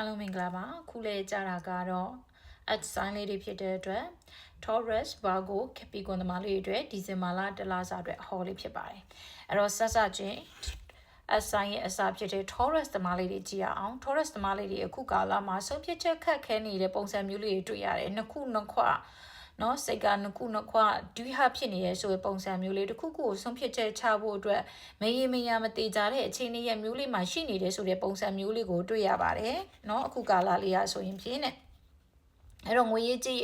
အားလုံးမင်္ဂလာပါခုလေကြာတာကတော့ at sign လေးတွေဖြစ်တဲ့အတွက် Taurus Virgo Capricorn သမားလေးတွေအတွက်ဒီဇင်ဘာလတလစာအတွက်အဟောလေးဖြစ်ပါတယ်အဲ့တော့ဆက်စချင်း at sign ရဲ့အစာဖြစ်တဲ့ Taurus သမားလေးတွေကြည့်ရအောင် Taurus သမားလေးတွေအခုကာလမှာဆုံးဖြတ်ချက်ခက်ခဲနေတဲ့ပုံစံမျိုးလေးတွေတွေ့ရတယ်နှစ်ခုနှစ်ခွ နော်စိတ်ကနှစ်ခုနှစ်ခွဒွိဟဖြစ်နေရဲဆိုတဲ့ပုံစံမျိုးလေးတစ်ခုခုကိုဆုံးဖြတ်ချက်ချဖို့အတွက်မရေမရမတေကြတဲ့အခြေအနေရဲ့မျိုးလေးမှာရှိနေတယ်ဆိုတဲ့ပုံစံမျိုးလေးကိုတွေ့ရပါတယ်နော်အခုကာလလေးရဆိုရင်ဖြင်းနဲ့အဲ့တော့ငွေရေးကြီး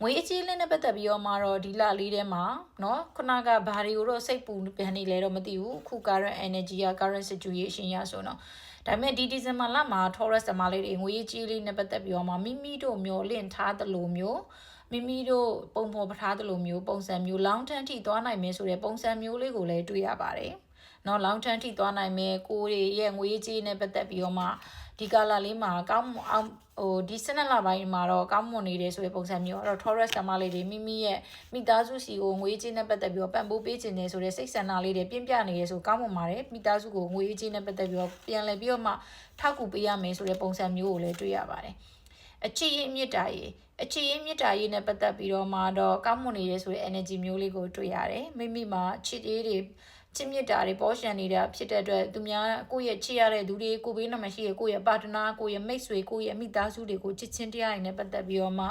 ငွေအကြီးလေးနဲ့ပတ်သက်ပြီးတော့မှတော့ဒီလလေးထဲမှာเนาะခုနကဘာတွေကိုတော့စိတ်ပူပန်နေလဲတော့မသိဘူးအခု current energy က current situation ရဆိုတော့ဒါပေမဲ့ဒီဒီဇင်ဘာလမှာ Taurus သမားလေးတွေငွေကြီးလေးနဲ့ပတ်သက်ပြီးတော့မှမိမိတို့မျောလင့်ထားသလိုမျိုး မိမိတို့ပုံဖော်ပထားသလိုမျိုးပုံစံမျိုး long term ထိသွားနိုင်မယ်ဆိုတဲ့ပုံစံမျိုးလေးကိုလည်းတွေ့ရပါတယ်။နော် long term ထိသွားနိုင်မယ်ကိုယ်ရဲ့ငွေကြေးနဲ့ပတ်သက်ပြီးတော့မှဒီကာလလေးမှာကောင်းအောင်ဟိုဒီစနက်လပိုင်းမှာတော့ကောင်းမွန်နေတယ်ဆိုတဲ့ပုံစံမျိုးအဲ့တော့ Taurus သမားလေးတွေမိမိရဲ့မိသားစုစီကိုငွေကြေးနဲ့ပတ်သက်ပြီးတော့ပံ့ပိုးပေးခြင်းနေဆိုတဲ့စိတ်ဆန္ဒလေးတွေပြင်းပြနေရဆိုကောင်းမွန်ပါတယ်မိသားစုကိုငွေကြေးနဲ့ပတ်သက်ပြီးတော့ပြန်လည်ပြီးတော့မှထောက်ကူပေးရမယ်ဆိုတဲ့ပုံစံမျိုးကိုလည်းတွေ့ရပါတယ် အချစ်ရင်မြစ်တာရေအချစ်ရင်မြစ်တာရေးနဲ့ပတ်သက်ပြီးတော့မှတော့ကောင်းမွန်နေရဲဆိုတဲ့ energy မျိုးလေးကိုတွေ့ရတယ်မိမိမှာချစ်ရေးတွေချစ်မြတ်တာတွေပေါ်ရှန်နေတာဖြစ်တဲ့အတွက်သူများကိုယ့်ရဲ့ချစ်ရတဲ့သူတွေကိုဘေးနာမရှိရကိုယ့်ရဲ့ပါတနာကိုယ့်ရဲ့မိတ်ဆွေကိုယ့်ရဲ့မိသားစုတွေကိုချစ်ချင်းတရားတွေနဲ့ပတ်သက်ပြီးတော့မှ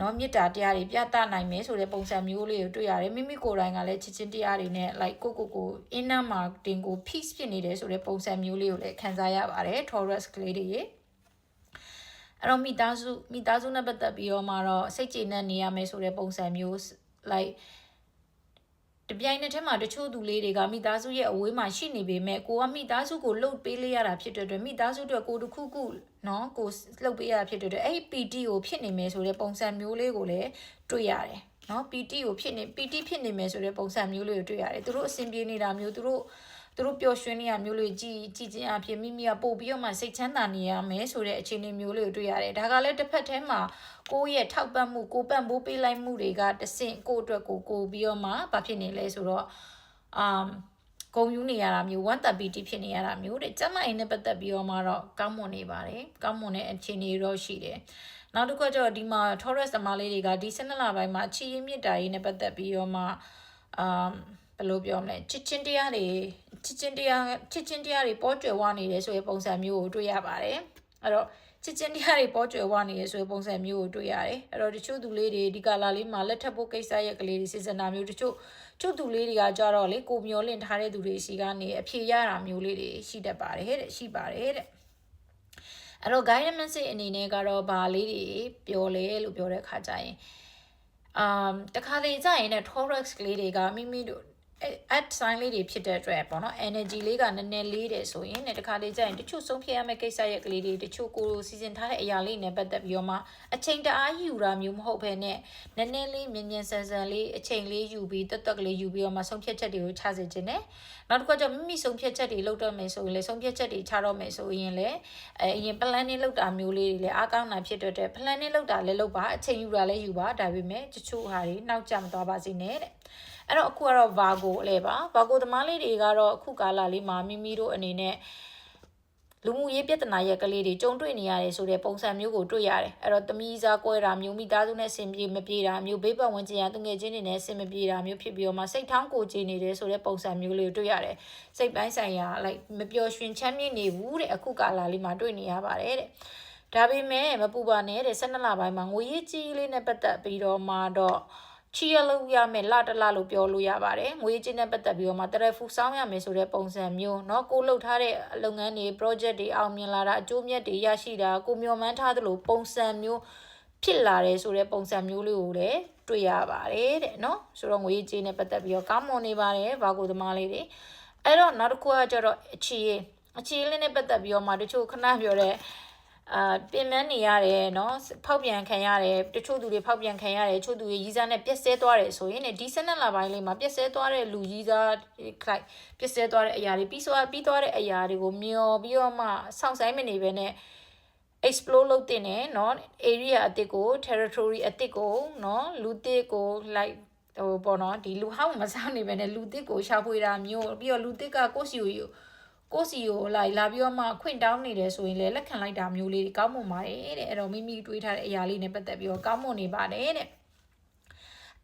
နော်မေတ္တာတရားတွေပြသနိုင်မယ်ဆိုတဲ့ပုံစံမျိုးလေးကိုတွေ့ရတယ်မိမိကိုယ်တိုင်ကလည်းချစ်ချင်းတရားတွေနဲ့ like ကိုကိုကို inner marketing ကို peace ဖြစ်နေတယ်ဆိုတဲ့ပုံစံမျိုးလေးကိုလည်းခံစားရပါတယ် Taurus ကလေးတွေရေ အဲ့တော့မိသားစုမိသားစုနဲ့ပတ်သက်ပြီးတော့မှတော့စိတ်ကြည်နဲ့နေရမယ်ဆိုတဲ့ပုံစံမျိုး like တပြိုင်နက်တည်းမှာတချို့သူလေးတွေကမိသားစုရဲ့အဝေးမှာရှိနေပေမဲ့ကိုကမိသားစုကိုလှုပ်ပေးလိုက်ရတာဖြစ်တဲ့အတွက်မိသားစုအတွက်ကိုတခုခုနော်ကိုလှုပ်ပေးရတာဖြစ်တဲ့အတွက်အဲ့ဒီ PT ကိုဖြစ်နေမယ်ဆိုတဲ့ပုံစံမျိုးလေးကိုလည်းတွေ့ရတယ်နော် PT ကိုဖြစ်နေ PT ဖြစ်နေမယ်ဆိုတဲ့ပုံစံမျိုးလေးကိုတွေ့ရတယ်သူတို့အဆင်ပြေနေတာမျိုးသူတို့ သူတို့ပျော်ရွှင်နေရမျိုးလေးကြည်ကြည်ချင်းအဖြစ်မိမိကပို့ပြီးတော့မှစိတ်ချမ်းသာနေရမယ်ဆိုတဲ့အခြေအနေမျိုးလေးကိုတွေ့ရတယ်ဒါကလည်းတစ်ဖက်တည်းမှာကိုယ့်ရဲ့ထောက်ပံ့မှုကိုပံ့ပိုးပေးလိုက်မှုတွေကတဆင့်ကိုယ့်အတွက်ကိုကိုပြီးတော့မှဘာဖြစ်နေလဲဆိုတော့အမ်ဂုံယူနေရတာမျိုး1 30ဖြစ်နေရတာမျိုးတဲ့ကျမအိမ်နဲ့ပတ်သက်ပြီးတော့မှတော့ကောင်းမွန်နေပါတယ်ကောင်းမွန်တဲ့အခြေအနေတော့ရှိတယ်နောက်တစ်ခုကျတော့ဒီမှာ Taurus သမားလေးတွေကဒီ12လပိုင်းမှာချီရင်မြစ်တာရေးနဲ့ပတ်သက်ပြီးတော့မှအမ် ဘယ်လိုပြောမလဲချစ်ချင်းတရားတွေချစ်ချင်းတရားချစ်ချင်းတရားတွေပေါ်ကျွယ်ဝနေတယ်ဆိုတဲ့ပုံစံမျိုးကိုတွေ့ရပါတယ်အဲ့တော့ချစ်ချင်းတရားတွေပေါ်ကျွယ်ဝနေရဆိုတဲ့ပုံစံမျိုးကိုတွေ့ရတယ်အဲ့တော့တချို့သူလေးတွေဒီကာလာလေးမှာလက်ထပ်ဖို့ကိစ္စရဲ့ကလေးတွေစီစဉ်တာမျိုးတချို့ချို့သူလေးတွေကကြတော့လေကိုမျောလင့်ထားတဲ့သူတွေရှိကနေအဖြေရတာမျိုးလေးတွေရှိတတ်ပါတယ်တဲ့ရှိပါတယ်တဲ့အဲ့တော့ guidance အနေနဲ့ကတော့ဘာလေးတွေပြောလဲလို့ပြောတဲ့အခါကျရင်အမ်တခါလေကြာရင်ね Taurus ကလေးတွေကမိမိတို့ at sign လေးတွေဖြစ်တဲ့အတွက်ပေါ့နော် energy လေးကနည်းနည်းလေးတယ်ဆိုရင်ねတခါလေးကြာရင်တချို့ဆုံးဖြတ်ရမယ့်ကိစ္စရဲ့ကလေးတွေတချို့ကိုစီစဉ်ထားတဲ့အရာလေးနဲ့ပတ်သက်ပြီးတော့မှအချိန်တအားယူတာမျိုးမဟုတ်ဘဲနဲ့နည်းနည်းလေးမြင်မြင်ဆန်ဆန်လေးအချိန်လေးယူပြီးတက်တက်ကလေးယူပြီးတော့မှဆုံးဖြတ်ချက်တွေကိုချစေခြင်းနဲ့နောက်တစ်ခါကျမိမိဆုံးဖြတ်ချက်တွေလုပ်တော့မယ်ဆိုရင်လေဆုံးဖြတ်ချက်တွေချတော့မယ်ဆိုရင်လေအဲအရင် plan နဲ့လုပ်တာမျိုးလေးတွေလည်းအားကောင်းတာဖြစ်တဲ့အတွက် plan နဲ့လုပ်တာလည်းလုပ်ပါအချိန်ယူတာလည်းယူပါဒါပေမဲ့တချို့ဟာတွေနောက်ကျမသွားပါစေနဲ့တဲ့ အဲ့တော့အခုကတော့ Virgo အလဲပါ Virgo သမားလေးတွေကတော့အခုကာလလေးမှာမိမိတို့အနေနဲ့လူမှုရေးပြဿနာရဲ့ကလေးတွေကြုံတွေ့နေရတယ်ဆိုတဲ့ပုံစံမျိုးကိုတွေ့ရတယ်အဲ့တော့တမီးစားကွဲတာမျိုးမိသားစုနဲ့ဆင်ပြေမပြေတာမျိုးဘေးပတ်ဝန်းကျင်ရတငယ်ချင်းတွေနဲ့ဆင်မပြေတာမျိုးဖြစ်ပြီးတော့မှစိတ်ထောင်းကိုကြည်နေတယ်ဆိုတဲ့ပုံစံမျိုးလေးကိုတွေ့ရတယ်စိတ်ပိုင်းဆိုင်ရာ like မပျော်ရွှင်ချမ်းမြေ့နေဘူးတဲ့အခုကာလလေးမှာတွေ့နေရပါတယ်တဲ့ဒါပေမဲ့မပူပါနဲ့တဲ့12လပိုင်းမှာငွေရေးကြီးလေးနဲ့ပတ်သက်ပြီးတော့မှတော့ ချီရလို့ရမယ်လတလလို့ပြောလို့ရပါတယ်ငွေကြေးနဲ့ပတ်သက်ပြီးတော့မှတရဖူစောင်းရမယ်ဆိုတဲ့ပုံစံမျိုးเนาะကိုလှုပ်ထားတဲ့လုပ်ငန်းတွေ project တွေအောင်မြင်လာတာအကျိုးမြတ်တွေရရှိတာကိုမျှော်မှန်းထားသလိုပုံစံမျိုးဖြစ်လာတယ်ဆိုတဲ့ပုံစံမျိုးလေးကိုလည်းတွေ့ရပါတယ်တဲ့เนาะဆိုတော့ငွေကြေးနဲ့ပတ်သက်ပြီးတော့ကောင်းမွန်နေပါတယ်ဘာကိုသမားလေးတွေအဲ့တော့နောက်တစ်ခုကကျတော့အခြေအခြေလေးနဲ့ပတ်သက်ပြီးတော့မှတချို့ခဏပြောတဲ့ အာပြင်ပန်းနေရတယ်เนาะဖောက်ပြန်ခံရတယ်တချို့သူတွေဖောက်ပြန်ခံရတယ်တချို့သူတွေရီးစားနဲ့ပြက်ဆဲသွားတယ်ဆိုရင်ねဒီ12လပိုင်းလေးမှာပြက်ဆဲသွားတဲ့လူရီးစားခိုက်ပြက်ဆဲသွားတဲ့အရာတွေပြီးသွားပြီးသွားတဲ့အရာတွေကိုမျောပြီးတော့မှစောင့်ဆိုင်မနေဘဲနဲ့ explore လုပ်တင်တယ်เนาะ area အစ်စ်ကို territory အစ်စ်ကိုเนาะလူတစ်ကို like ဟိုပေါ့နော်ဒီလူဟောင်းမစားနေပဲနဲ့လူတစ်ကိုရှာဖွေတာမျိုးပြီးတော့လူတစ်ကကိုယ့်စီကို ကိုယ့်စီကိုလိုက်လာပြီးတော့မှခွင့်တောင်းနေတယ်ဆိုရင်လည်းလက်ခံလိုက်တာမျိုးလေးတွေကောင်းမွန်ပါတယ်တဲ့အဲ့တော့မိမိတွေးထားတဲ့အရာလေးနဲ့ပတ်သက်ပြီးတော့ကောင်းမွန်နေပါတယ်တဲ့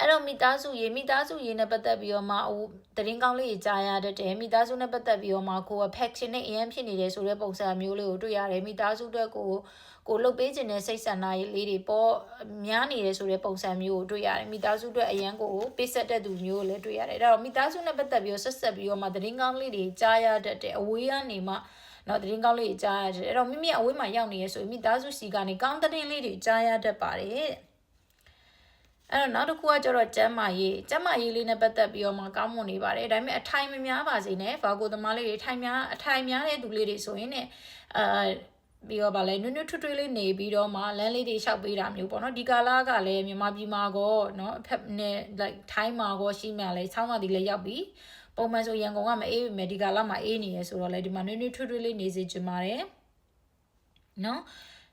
အဲ့တော့မိသားစုရေမိသားစုရေနဲ့ပတ်သက်ပြီးတော့မှဟိုတရင်ကောင်းလေးကြားရတတ်တယ်မိသားစုနဲ့ပတ်သက်ပြီးတော့မှကိုယ်က faction နဲ့အရင်ဖြစ်နေတယ်ဆိုတဲ့ပုံစံမျိုးလေးကိုတွေ့ရတယ်မိသားစုအတွက်ကိုကိုလှုပ်ပေးခြင်းနဲ့စိတ်ဆန္ဒလေးတွေပေါ်များနေတယ်ဆိုတဲ့ပုံစံမျိုးကိုတွေ့ရတယ်မိသားစုအတွက်အရန်ကိုပေးဆက်တဲ့သူမျိုးကိုလည်းတွေ့ရတယ်အဲ့တော့မိသားစုနဲ့ပတ်သက်ပြီးတော့ဆက်ဆက်ပြီးတော့မှတရင်ကောင်းလေးတွေကြားရတတ်တယ်အဝေးကနေမှနော်တရင်ကောင်းလေးကြားရတယ်အဲ့တော့မိမိအဝေးမှာရောက်နေရဆိုရင်မိသားစုစီကနေကောင်းတဲ့ရင်လေးတွေကြားရတတ်ပါတယ်တဲ့ အဲ့တော့နောက်တစ်ခုကကျတော့ကျမ်းမာရေးကျမ်းမာရေးလေးနဲ့ပတ်သက်ပြီးတော့မှကောင်းမွန်နေပါတယ်ဒါပေမဲ့အထိုင်မများပါစေနဲ့ဘာကိုသမားလေးတွေထိုင်များအထိုင်များတဲ့သူလေးတွေဆိုရင်ねအာပြီးတော့ဗာလဲနွနွထွတ်ထွေးလေးနေပြီးတော့မှလမ်းလေးတွေလျှောက်ပေးတာမျိုးပေါ့နော်ဒီကာလာကလည်းမြန်မာပြည်မှာကောနော်အဖက်နဲ့ like ထိုင်းမှာကောရှိမှလည်းဆောင်းမသည်လည်းရောက်ပြီးပုံမှန်ဆိုရန်ကုန်ကမအေးပေမဲ့ဒီကာလာမှာအေးနေရဆိုတော့လေဒီမှာနွနွထွတ်ထွေးလေးနေစေချင်ပါတယ်နော်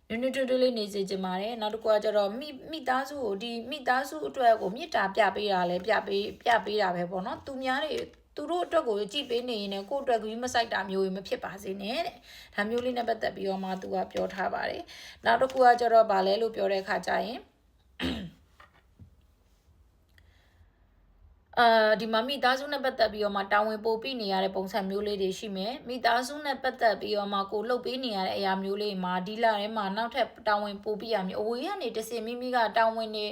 နွနွထွတ်ထွေးလေးနေစေချင်ပါတယ်နောက်တစ်ခုကကျတော့မိမိသားစုကိုဒီမိသားစုအတွက်ကိုမေတ္တာပြပေးတာလဲပြပေးပြပေးတာပဲပေါ့နော်သူများတွေသူတို့အတွက်ကိုကြည်ပေးနေရင်လည်းကိုယ့်အတွက်ကြီးမဆိုင်တာမျိုးမဖြစ်ပါစေနဲ့တဲ့ဒါမျိုးလေးနဲ့ပတ်သက်ပြီးတော့မှသူကပြောထားပါတယ်နောက်တစ်ခုကကျတော့ဗာလဲလို့ပြောတဲ့အခါကျရင် အာဒီမှာမိသားစုနဲ့ပတ်သက်ပြီးတော့မှတာဝန်ပို့ပြီးနေရတဲ့ပုံစံမျိုးလေးတွေရှိမယ်မိသားစုနဲ့ပတ်သက်ပြီးတော့မှကိုလှုပ်ပေးနေရတဲ့အရာမျိုးလေးမှာဒီလာထဲမှာနောက်ထပ်တာဝန်ပို့ပြီးရမျိုးအဝေးကနေတစင်မိမိကတာဝန်နေ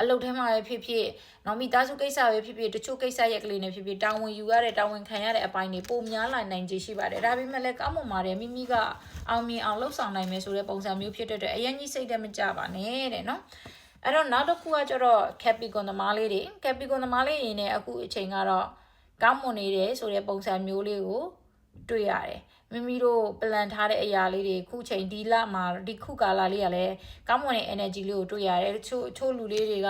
အလုပ်ထဲမှာပဲဖြစ်ဖြစ်နော်မိသားစုကိစ္စပဲဖြစ်ဖြစ်တချို့ကိစ္စရက်ကလေးနဲ့ဖြစ်ဖြစ်တာဝန်ယူရတဲ့တာဝန်ခံရတဲ့အပိုင်းတွေပိုများလာနိုင်ခြေရှိပါတယ်ဒါပေမဲ့လည်းကောင်းမွန်ပါတယ်မိမိကအောင်မြင်အောင်လှုပ်ဆောင်နိုင်မယ်ဆိုတဲ့ပုံစံမျိုးဖြစ်တဲ့အတွက်အရင်ကြီးစိတ်တမကြပါနဲ့တဲ့နော် အဲ့တော့နောက်တစ်ခုကကျတော့ Capricorn သမားလေးတွေ Capricorn သမားလေးတွေနဲ့အခုအချိန်ကတော့ကောင်းမွန်နေတယ်ဆိုတဲ့ပုံစံမျိုးလေးကိုတွေ့ရတယ်မိမိတို့ plan ထားတဲ့အရာလေးတွေခုချိန်ဒီလမှာဒီခုကာလလေးကလည်းကောင်းမွန်တဲ့ energy လေးကိုတွေ့ရတယ်တချို့ချို့လူလေးတွေက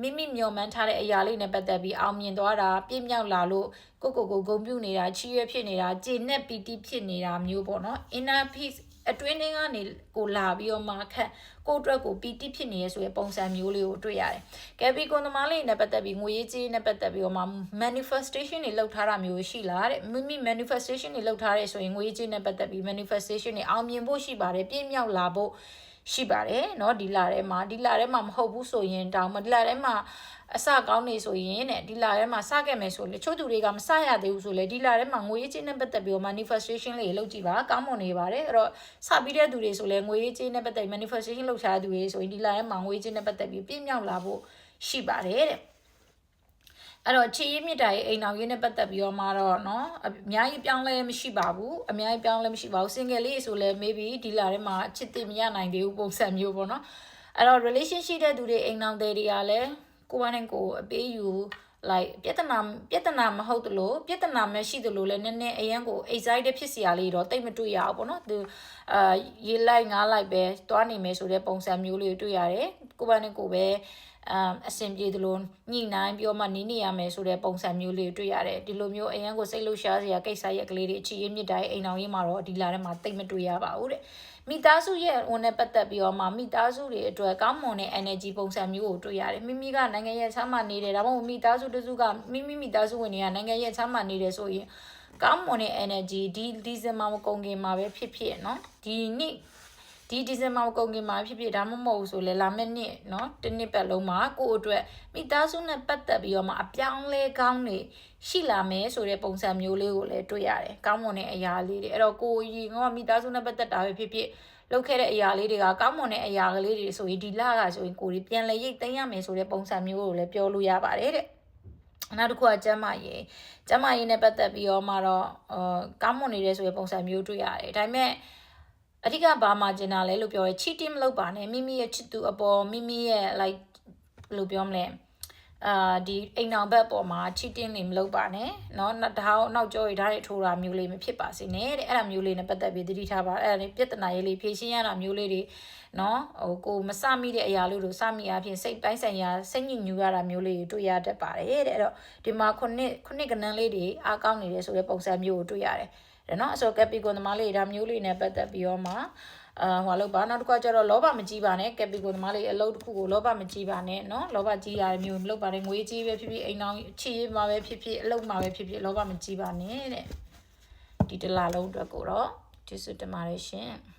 မိမိမျောမှန်းထားတဲ့အရာလေးနဲ့ပတ်သက်ပြီးအောင်မြင်သွားတာပြည့်မြောက်လာလို့ကိုကိုကိုဂုံပြုနေတာချီးရွက်ဖြစ်နေတာကျေနပ်ပီတိဖြစ်နေတာမျိုးပေါ့နော် inner peace အတွင်းထဲကနေကိုလာပြီးတော့မှခက်ကိုအတွက်ကိုပီတိဖြစ်နေရဆိုရပုံစံမျိုးလေးကိုတွေ့ရတယ်။ကယ်ပီကွန်သမားလေးနဲ့ပတ်သက်ပြီးငွေရေးကြေးနဲ့ပတ်သက်ပြီးတော့မှ manifestation တွေလုပ်ထားတာမျိုးရှိလားတဲ့။မိမိ manifestation တွေလုပ်ထားရဲဆိုရင်ငွေရေးကြေးနဲ့ပတ်သက်ပြီး manifestation တွေအောင်မြင်ဖို့ရှိပါတယ်ပြည့်မြောက်လာဖို့ ရှိပါတယ်เนาะဒီလာထဲမှာဒီလာထဲမှာမဟုတ်ဘူးဆိုရင်တောင်မဒီလာထဲမှာအစကောင်းနေဆိုရင်တဲ့ဒီလာထဲမှာစခဲ့မယ်ဆိုလေချို့သူတွေကမစရသေးဘူးဆိုလေဒီလာထဲမှာငွေရေးကြေးနဲ့ပတ်သက်ပြီးတော့ manifestation လေးလုပ်ကြည့်ပါကောင်းမွန်နေပါတယ်အဲ့တော့စပြီးတဲ့သူတွေဆိုလေငွေရေးကြေးနဲ့ပတ်သက် manifestation လုပ်ချာသူတွေဆိုရင်ဒီလာထဲမှာငွေကြေးနဲ့ပတ်သက်ပြီးပြည့်မြောက်လာဖို့ရှိပါတယ်တဲ့ အဲ့တော့ချေရေးမြစ်တာရဲ့အိမ်အောင်ရေးနဲ့ပတ်သက်ပြီးတော့မှတော့เนาะအများကြီးပြောင်းလဲမရှိပါဘူးအများကြီးပြောင်းလဲမရှိပါဘူး single လေးဆိုလဲ maybe ဒီလာထဲမှာချစ်တင်မရနိုင်သေးဘူးပုံစံမျိုးပေါ့เนาะအဲ့တော့ relationship တဲ့သူတွေအိမ်အောင်တဲ့တွေကလည်းကိုယ်ကနေကိုယ်အပေးယူ like ပြဿနာပြဿနာမဟုတ်တလို့ပြဿနာမရှိတလို့လည်းနည်းနည်းအရန်ကို excited ဖြစ်စရာလေးတော့တိတ်မတွေ့ရအောင်ပေါ့နော်သူအာရေလိုက်ငားလိုက်ပဲတွားနေမယ်ဆိုတဲ့ပုံစံမျိုးလေးတွေ့ရတယ်ကိုယ်ကနေကိုယ်ပဲ အမ်အဆင်ပြေသလိုညှိနှိုင်းပြောမှနီးနေရမယ်ဆိုတဲ့ပုံစံမျိုးလေးတွေ့ရတယ်ဒီလိုမျိုးအရန်ကိုစိတ်လှုပ်ရှားစရာကိစ္စရက်ကလေးတွေအချီးမြစ်တိုင်းအိမ်အောင်ရေးမှာတော့ဒီလာထဲမှာတိတ်မတွေ့ရပါဘူးတဲ့မိသားစုရဲ့ဝန်နဲ့ပတ်သက်ပြီးတော့မှမိသားစုတွေအတွက်ကောင်းမွန်တဲ့ energy ပုံစံမျိုးကိုတွေ့ရတယ်မိမိကနိုင်ငံရဲ့ချမ်းသာနေတယ်ဒါမှမဟုတ်မိသားစုတစုကမိမိမိသားစုဝင်တွေကနိုင်ငံရဲ့ချမ်းသာနေတယ်ဆိုရင်ကောင်းမွန်တဲ့ energy ဒီဒီဇင်ဘာမကုန်ခင်မှာပဲဖြစ်ဖြစ်เนาะဒီနေ့ ဒီဒီဇင်ဘာကုန်ကင်မှာဖြစ်ဖြစ်ဒါမှမဟုတ်ဆိုလဲလာမယ့်နှစ်เนาะတစ်နှစ်ပတ်လုံးမှာကိုယ့်အတွက်မိသားစုနဲ့ပတ်သက်ပြီးတော့မှအပြောင်းလဲကောင်းနေရှိလာမယ်ဆိုတဲ့ပုံစံမျိုးလေးကိုလည်းတွေ့ရတယ်ကောင်းမွန်တဲ့အရာလေးတွေအဲ့တော့ကိုကြီးငေါမိသားစုနဲ့ပတ်သက်တာပဲဖြစ်ဖြစ်လုပ်ခဲ့တဲ့အရာလေးတွေကကောင်းမွန်တဲ့အရာကလေးတွေဆိုရင်ဒီလကဆိုရင်ကိုကြီးပြန်လဲရိတ်သိမ်းရမယ်ဆိုတဲ့ပုံစံမျိုးကိုလည်းပြောလို့ရပါတယ်တဲ့နောက်တစ်ခုကကျမ်းမာရေးကျမ်းမာရေးနဲ့ပတ်သက်ပြီးတော့မှတော့အာကောင်းမွန်နေတဲ့ဆိုတဲ့ပုံစံမျိုးတွေ့ရတယ်ဒါပေမဲ့ အဓိကဘာမှကျင်တာလဲလို့ပြောရဲ cheating မလုပ်ပါနဲ့မိမိရဲ့ချစ်သူအပေါ်မိမိရဲ့ like ဘယ်လိုပြောမလဲ အာဒီအိမ်အောင်ဘက်ပေါ်မှာ cheating တွေမလုပ်ပါနဲ့เนาะဒါအောင်နောက်ကျောရဓာတ်တွေထိုးတာမျိုးလေးမဖြစ်ပါစေနဲ့တဲ့အဲ့ဒါမျိုးလေးနဲ့ပတ်သက်ပြီးသတိထားပါအဲ့ဒါပြဿနာရေးလေးဖြေရှင်းရတာမျိုးလေးတွေเนาะဟိုကိုမစမိတဲ့အရာလေးတို့စမိအဖြစ်စိတ်ပိုင်းဆိုင်ရာစိတ်ညစ်ညူရတာမျိုးလေးတွေတွေ့ရတတ်ပါတယ်တဲ့အဲ့တော့ဒီမှာခုနှစ်ခုနှစ်ကနန်းလေးတွေအားကောင်းနေတယ်ဆိုတဲ့ပုံစံမျိုးကိုတွေ့ရတယ်တယ်နော်အစောကက်ပီကွန်သမားလေးဒါမျိုးလေးနဲ့ပတ်သက်ပြီးတော့မှ အာဟိုလောက်ပါနောက်တစ်ခါကျတော့လောဘမကြီးပါနဲ့ကက်ပီကွန်သမားလေးအလုပ်တစ်ခုကိုလောဘမကြီးပါနဲ့နော်လောဘကြီးရတယ်မျိုးမလုပ်ပါနဲ့ငွေကြီးပဲဖြစ်ဖြစ်အိမ်အောင်ချီရေးမှာပဲဖြစ်ဖြစ်အလုပ်မှာပဲဖြစ်ဖြစ်လောဘမကြီးပါနဲ့တဲ့ဒီတစ်လလုံးအတွက်ကိုတော့ကျေးဇူးတင်ပါတယ်ရှင်။